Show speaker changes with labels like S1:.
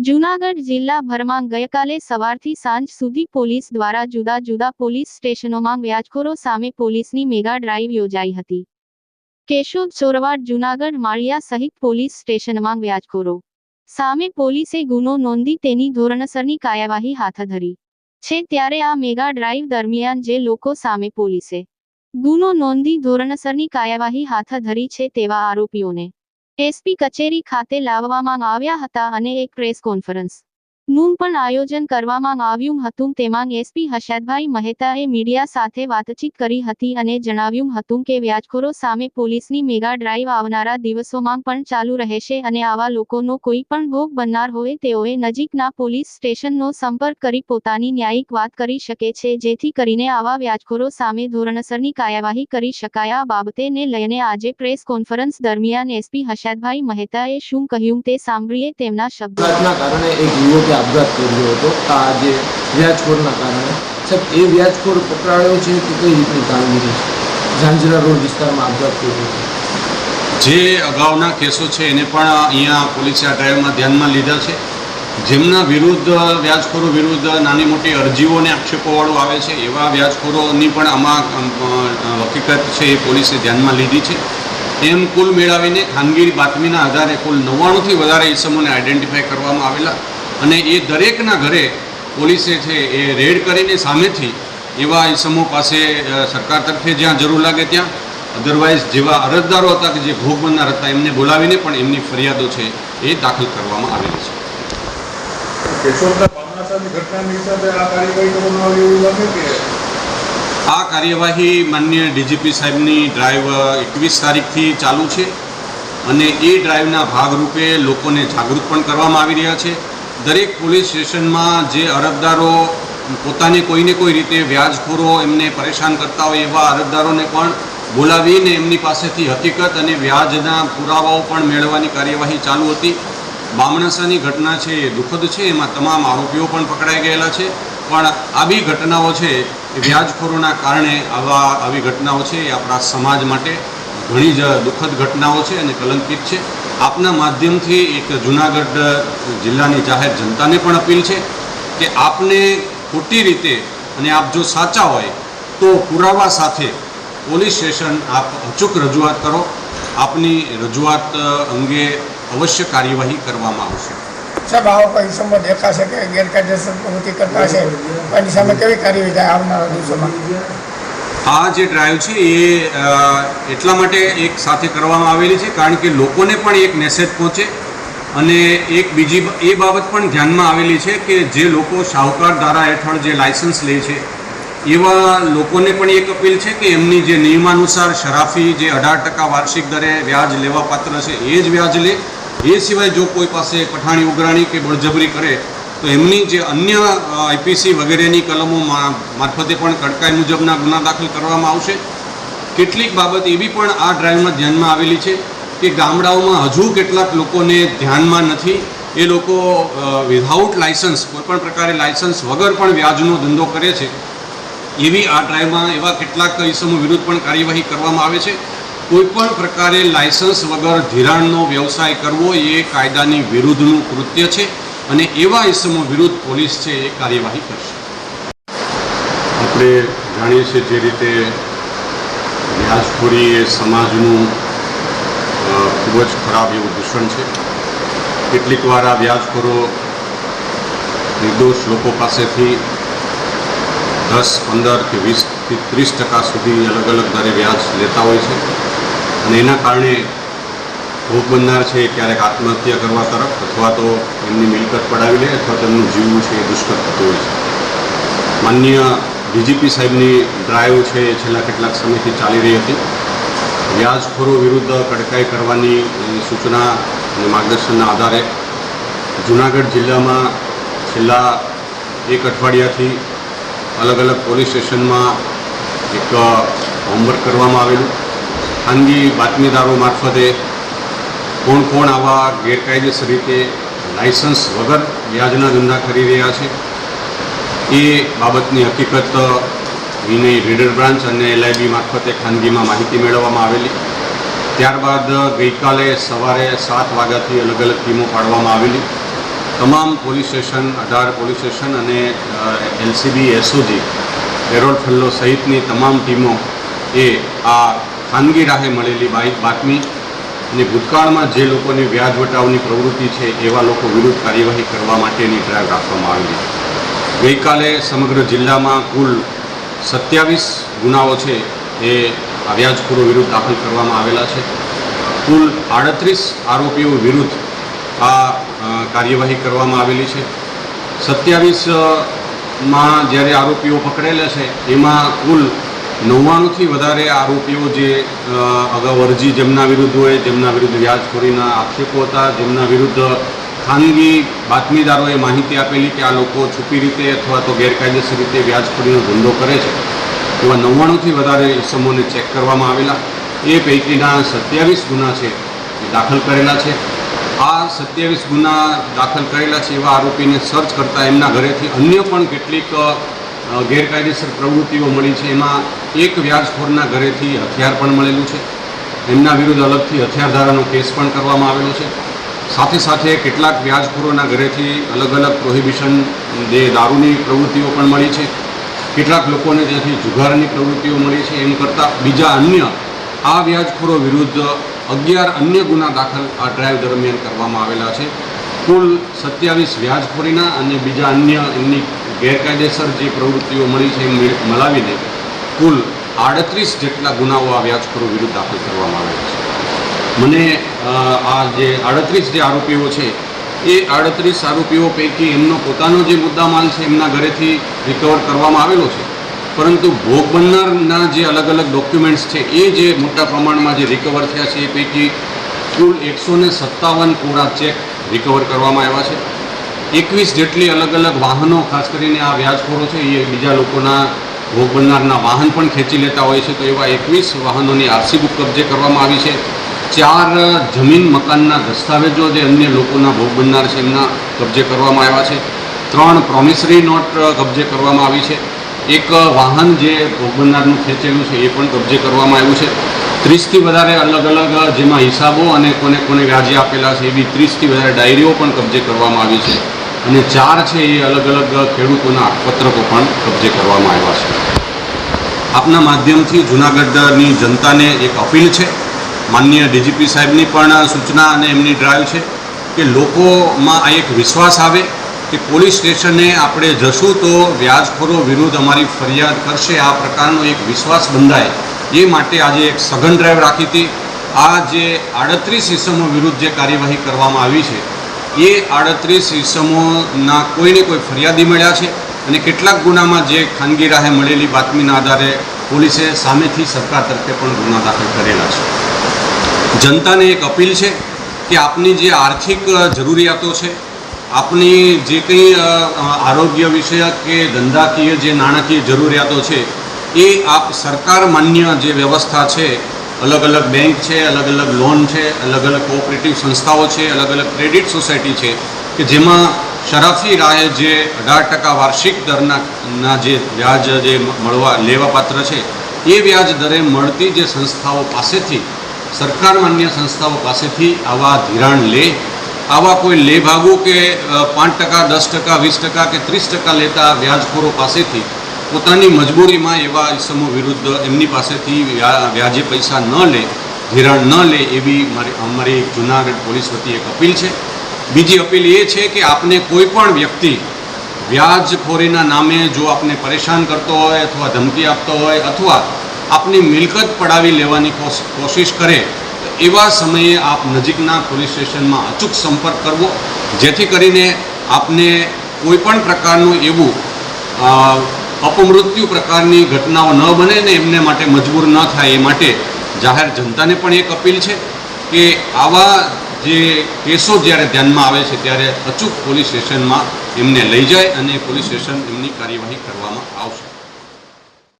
S1: જૂનાગઢ જિલ્લાભરમાં ગઈકાલે સવારથી સાંજ સુધી પોલીસ દ્વારા જુદા જુદા પોલીસ સ્ટેશનોમાં વ્યાજખોરો સામે પોલીસની મેગા ડ્રાઈવ યોજાઈ હતી. કેશોદ ચોરવાડ જૂનાગઢ માળિયા સહિત પોલીસ સ્ટેશનમાં વ્યાજખોરો સામે પોલીસે ગુનો નોંધી તેની ધોરણસરની કાર્યવાહી હાથ ધરી. છે ત્યારે આ મેગા ડ્રાઈવ દરમિયાન જે લોકો સામે પોલીસે ગુનો નોંધી ધોરણસરની કાર્યવાહી હાથ ધરી છે તેવા આરોપીઓને એસપી કચેરી ખાતે લાવવામાં આવ્યા હતા અને એક પ્રેસ કોન્ફરન્સ. નું પણ આયોજન કરવામાં આવ્યું હતું. તેમાં એસપી હર્ષદભાઈ મહેતાએ મીડિયા સાથે વાતચીત કરી હતી અને જણાવ્યું હતું કે વ્યાજખોરો સામે પોલીસની મેગા ડ્રાઈવ આવનારા દિવસોમાં પણ ચાલુ રહેશે અને આવા લોકોનો કોઈ પણ ભોગ બનનાર હોય તેઓએ નજીકના પોલીસ સ્ટેશનનો સંપર્ક કરી પોતાની ન્યાયિક વાત કરી શકે છે. જેથી કરીને આવા વ્યાજખોરો સામે ધોરણસરની કાર્યવાહી કરી શકાય. આ બાબતેને લઈને આજે પ્રેસ કોન્ફરન્સ દરમિયાન એસપી હર્ષદભાઈ મહેતાએ શું કહ્યું તે સાંભળીએ તેમના શબ્દો.
S2: કારણે એક યુવકે આપઘાત કર્યો હતો. આ જે વ્યાજખોરના કારણે. સાહેબ, એ વ્યાજખોર પકડાયો છે કે કઈ રીતની કામગીરી છે? ઝાંઝરા રોડ વિસ્તારમાં આપઘાત કર્યો
S3: જે અગાઉના કેસો છે એને પણ અહીંયા પોલીસે આ ટ્રાયલમાં ધ્યાનમાં લીધા છે. જેમના વિરુદ્ધ, વ્યાજખોરો વિરુદ્ધ નાની મોટી અરજીઓ અને આક્ષેપોવાળું આવે છે, એવા વ્યાજખોરોની પણ આમાં હકીકત છે એ પોલીસે ધ્યાનમાં લીધી છે. એમ કુલ મેળવીને ખાનગી બાતમીના આધારે કુલ નવ્વાણુંથી વધારે ઇસમોને આઈડેન્ટિફાય કરવામાં આવેલા. અને એ દરેકના ઘરે પોલીસે છે એ રેડ કરીને સામેથી એવા ઇસમો પાસે સરકાર તરફે જ્યાં જરૂર લાગે ત્યાં. અધરવાઇઝ જેવા અરજદારો હતા કે જે ભોગ બનનાર હતા એમને બોલાવીને પણ એમની ફરિયાદો છે એ દાખલ કરવામાં આવેલી છે.
S4: આ કાર્યવાહી
S3: માન્ય ડીજીપી સાહેબની ડ્રાઈવ એકવીસ તારીખથી ચાલુ છે. અને એ ડ્રાઈવના ભાગરૂપે લોકોને જાગૃત પણ કરવામાં આવી રહ્યા છે. દરેક પોલીસ સ્ટેશનમાં જે અરજદારો પોતાને કોઈને કોઈ રીતે વ્યાજખોરો એમને પરેશાન કરતા હોય એવા અરજદારોને પણ બોલાવીને એમની પાસેથી હકીકત અને વ્યાજના પુરાવાઓ પણ મેળવવાની કાર્યવાહી ચાલુ હતી. બામણસાની ઘટના છે એ દુઃખદ છે, એમાં તમામ આરોપીઓ પણ પકડાઈ ગયેલા છે. પણ આવી ઘટનાઓ છે એ વ્યાજખોરોના કારણે આવા આવી ઘટનાઓ છે એ આપણા સમાજ માટે ઘણી જ દુઃખદ ઘટનાઓ છે અને કલંકિત છે. આપના માધ્યમથી એક જુનાગઢ જિલ્લાની જાહેર જનતાને પણ અપીલ છે કે આપને ખોટી રીતે અને આપ જો સાચા હોય તો પુરાવા સાથે પોલીસ સ્ટેશન આપ અચૂક રજૂઆત કરો. આપની રજૂઆત અંગે અવશ્ય કાર્યવાહી કરવામાં આવશે.
S5: સાહેબ, આવો કોઈ સમય દેખાશે કે ગેરકાયદેસર પ્રવૃત્તિ કરતા છે એની સામે કેવી કાર્યવાહી થાય આવનારા દિવસોમાં?
S3: આ જે ડ્રાઈવ છે એ એટલા માટે એક સાથે કરવામાં આવેલી છે, કારણ કે લોકોને પણ એક મેસેજ પહોંચે અને એક બીજી એ બાબત પણ ધ્યાનમાં આવેલી છે કે જે લોકો શાહુકાર ધારા હેઠળ જે લાયસન્સ લે છે, એવા લોકોને પણ એક અપીલ છે કે એમની જે નિયમાનુસાર શરાફી જે અઢાર ટકા વાર્ષિક દરે વ્યાજ લેવા પાત્ર છે, એ જ વ્યાજ લે. એ સિવાય જો કોઈ પાસે પઠાણી, ઉઘરાણી કે બળજબરી કરે તો એમની જે અન્ય આઈપીસી વગેરેની કલમો મારફતે પણ કડકાઈ મુજબના ગુના દાખલ કરવામાં આવશે. કેટલીક બાબત એવી પણ આ ડ્રાઈવમાં ધ્યાનમાં આવેલી છે કે ગામડાઓમાં હજુ કેટલાક લોકોને ધ્યાનમાં નથી. એ લોકો વિધાઉટ લાયસન્સ કોઈપણ પ્રકારે લાયસન્સ વગર પણ વ્યાજનો ધંધો કરે છે. એવી આ ડ્રાઈવમાં એવા કેટલાક ઇસમો વિરુદ્ધ પણ કાર્યવાહી કરવામાં આવે છે. કોઈપણ પ્રકારે લાયસન્સ વગર ધિરાણનો વ્યવસાય કરવો એ કાયદાની વિરુદ્ધનું કૃત્ય છે. અને એવા ઇસમો વિરુદ્ધ પોલીસ છે એ કાર્યવાહી કરશે. આપણે જાણીએ છીએ જે રીતે વ્યાજખોરી એ સમાજનું ખૂબ જ ખરાબ એવું દૂષણ છે. કેટલીક વાર આ વ્યાજખોરો નિર્દોષ લોકો પાસેથી દસ, પંદર કે વીસથી ત્રીસ ટકા સુધી અલગ અલગ દરે વ્યાજ લેતા હોય છે. અને એના કારણે ભોગ બનનાર છે, ક્યારેક આત્મહત્યા કરવા તરફ અથવા તો એમની મિલકત પડાવી લે અથવા તેમનું જીવવું છે એ દુષ્કર થતું હોય છે. માન્ય ડીજીપી સાહેબની ડ્રાઈવ છે એ છેલ્લા કેટલાક સમયથી ચાલી રહી હતી. વ્યાજખોરો વિરુદ્ધ કડકાઈ કરવાની સૂચના અને માર્ગદર્શનના આધારે જૂનાગઢ જિલ્લામાં છેલ્લા એક અઠવાડિયાથી અલગ અલગ પોલીસ સ્ટેશનમાં એક હોમવર્ક કરવામાં આવેલું. ખાનગી બાતમીદારો મારફતે કોણ કોણ આવા ગેરકાયદેસર રીતે લાયસન્સ વગર વ્યાજના ધંધા કરી રહ્યા છે? એ બાબતની હકીકત વિનય રીડર બ્રાન્ચ અને એલઆઈબી મારફતે ખાનગીમાં માહિતી મેળવવામાં આવેલી. ત્યારબાદ ગઈકાલે સવારે સાત વાગ્યાથી અલગ અલગ ટીમો પાડવામાં આવેલી. તમામ પોલીસ સ્ટેશન, અઢાર પોલીસ સ્ટેશન અને એલસીબી, એસઓજી, પેરોલ ફલ્લો સહિતની તમામ ટીમો એ આ ખાનગી રાહે મળેલી બાતમી અને ભૂતકાળમાં જે લોકોની વ્યાજ વટાવની પ્રવૃત્તિ છે, એવા લોકો વિરુદ્ધ કાર્યવાહી કરવા માટેની ડ્રાઈવ રાખવામાં આવેલી ગઈકાલે સમગ્ર જિલ્લામાં કુલ સત્યાવીસ ગુનાઓ છે, એ વ્યાજખોરો વિરુદ્ધ દાખલ કરવામાં આવેલા છે. કુલ આડત્રીસ આરોપીઓ વિરુદ્ધ આ કાર્યવાહી કરવામાં આવેલી છે. સત્યાવીસમાં જ્યારે આરોપીઓ પકડેલા છે, એમાં કુલ નવ્વાણુંથી વધારે આરોપીઓ જે અગાઉ અરજી જેમના વિરુદ્ધ હોય, જેમના વિરુદ્ધ વ્યાજખોરીના આક્ષેપો હતા, જેમના વિરુદ્ધ ખાનગી બાતમીદારોએ માહિતી આપેલી કે આ લોકો છુપી રીતે અથવા તો ગેરકાયદેસર રીતે વ્યાજખોરીનો ધંધો કરે છે. એવા નવ્વાણુંથી વધારે ઇસમોને ચેક કરવામાં આવેલા. એ પૈકીના સત્યાવીસ ગુના છે દાખલ કરેલા છે. આ સત્યાવીસ ગુના દાખલ કરેલા છે એવા આરોપીને સર્ચ કરતાં એમના ઘરેથી અન્ય પણ કેટલીક ગેરકાયદેસર પ્રવૃત્તિઓ મળી છે. એમાં એક વ્યાજખોરના ઘરેથી હથિયાર પણ મળેલું છે. એમના વિરુદ્ધ અલગથી હથિયારધારાનો કેસ પણ કરવામાં આવેલો છે. સાથે સાથે કેટલાક વ્યાજખોરોના ઘરેથી અલગ અલગ પ્રોહિબિશન જે દારૂની પ્રવૃત્તિઓ પણ મળી છે. કેટલાક લોકોને ત્યાંથી જુગારની પ્રવૃત્તિઓ મળી છે. એમ કરતાં બીજા અન્ય આ વ્યાજખોરો વિરુદ્ધ અગિયાર અન્ય ગુના દાખલ આ ડ્રાઈવ દરમિયાન કરવામાં આવેલા છે. કુલ સત્યાવીસ વ્યાજખોરીના અને બીજા અન્ય એમની ગેરકાયદેસર જે પ્રવૃત્તિઓ મળી છે એ મળાવીને કુલ આડત્રીસ જેટલા ગુનાઓ આ વ્યાજખોરો વિરુદ્ધ દાખલ કરવામાં આવ્યા છે. મને આ જે આડત્રીસ જે આરોપીઓ છે, એ આડત્રીસ આરોપીઓ પૈકી એમનો પોતાનો જે મુદ્દામાલ છે એમના ઘરેથી રિકવર કરવામાં આવેલો છે. પરંતુ ભોગ બનનારના જે અલગ અલગ ડોક્યુમેન્ટ્સ છે, એ જે મોટા પ્રમાણમાં જે રિકવર થયા છે એ પૈકી કુલ એકસો સત્તાવન કોરા ચેક રિકવર કરવામાં આવ્યા છે. એકવીસ જેટલી અલગ અલગ વાહનો, ખાસ કરીને આ વ્યાજખોરો છે, એ બીજા લોકોના ભોગ બનનારના વાહન પણ ખેંચી લેતા હોય છે. તો એવા એકવીસ વાહનોની આરસી બુક કબજે કરવામાં આવી છે, ચાર જમીન મકાનના દસ્તાવેજો જે અન્ય લોકોના ભોગ બનનાર છે, એમના કબજે કરવામાં આવ્યા છે. ત્રણ પ્રોમિસરી નોટ કબજે કરવામાં આવી છે. એક વાહન જે ભોગ બનનારનું ખેંચેલું છે, એ પણ કબજે કરવામાં આવ્યું છે. ત્રીસથી વધારે અલગ અલગ જેમાં હિસાબો અને કોને કોને વ્યાજે આપેલા છે, એવી ત્રીસથી વધારે ડાયરીઓ પણ કબજે કરવામાં આવી છે. અને ચાર છે એ અલગ અલગ ખેડૂતોના પત્રકો પણ કબજે કરવામાં આવ્યા છે. આપના માધ્યમથી જૂનાગઢની જનતાને એક અપીલ છે. માનનીય ડીજીપી સાહેબની પણ સૂચના અને એમની ડ્રાઈવ છે કે લોકોમાં આ એક વિશ્વાસ આવે કે પોલીસ સ્ટેશને આપણે જશું તો વ્યાજખોરો વિરુદ્ધ અમારી ફરિયાદ કરશે. આ પ્રકારનો એક વિશ્વાસ બંધાય. એ માટે આજે એક સઘન ડ્રાઈવ રાખી હતી. આ જે આડત્રીસ ઇસમો વિરુદ્ધ જે કાર્યવાહી કરવામાં આવી છે, એ આડત્રીસ ઇસમોના કોઈને કોઈ ફરિયાદી મળ્યા છે? અને કેટલાક ગુનામાં જે ખાનગી રાહે મળેલી બાતમીના આધારે પોલીસે સામેથી સરકાર તરફે પણ ગુના દાખલ કરેલા છે. જનતાને એક અપીલ છે કે આપની જે આર્થિક જરૂરિયાતો છે, આપની જે કંઈ આરોગ્ય વિષયક કે ધંધાકીય જે નાણાકીય જરૂરિયાતો છે એ આપ સરકાર માન્ય જે વ્યવસ્થા છે, અલગ અલગ બેંક છે, અલગ અલગ લોન છે, અલગ અલગ કોઓપરેટિવ સંસ્થાઓ છે, અલગ અલગ ક્રેડિટ સોસાયટી છે, કે જેમાં શરાફી રાહે જે અઢાર ટકા વાર્ષિક દરના જે વ્યાજ જે મળવા લેવાપાત્ર છે, એ વ્યાજ દરે મળતી જે સંસ્થાઓ પાસેથી, સરકાર માન્ય સંસ્થાઓ પાસેથી આવા ધિરાણ લે, આવા કોઈ લે ભાગુ કે પાંચ ટકા, દસ ટકા, વીસ ટકા કે ત્રીસ ટકા લેતા વ્યાજખોરો પાસેથી પોતાની મજબૂરીમાં એવા ઇસમો વિરુદ્ધ એમની પાસેથી વ્યાજે પૈસા ન લે, ધિરાણ ન લે એવી મારી, અમારી જુનાગઢ પોલીસ વતી એક અપીલ છે. બીજી અપીલ એ છે કે આપને કોઈ પણ વ્યક્તિ વ્યાજખોરીના નામે જો આપને પરેશાન કરતો હોય અથવા ધમકી આપતો હોય અથવા આપની મિલકત પડાવી લેવાની કોશ- કોશિશ કરે, તો એવા સમયે આપ નજીકના પોલીસ સ્ટેશનમાં અચૂક સંપર્ક કરવો. જેથી કરીને આપને કોઈ પણ પ્રકારનું એવું અપમૃત્યુ પ્રકારની ઘટનાઓ ન બને ને એમને માટે મજબૂર ન થાય એ માટે જાહેર જનતાને પણ એક અપીલ છે કે આવા જે કેસો જ્યારે ધ્યાનમાં આવે છે ત્યારે અચૂક પોલીસ સ્ટેશનમાં એમને લઈ જાય અને પોલીસ સ્ટેશન એમની કાર્યવાહી કરવામાં આવશે.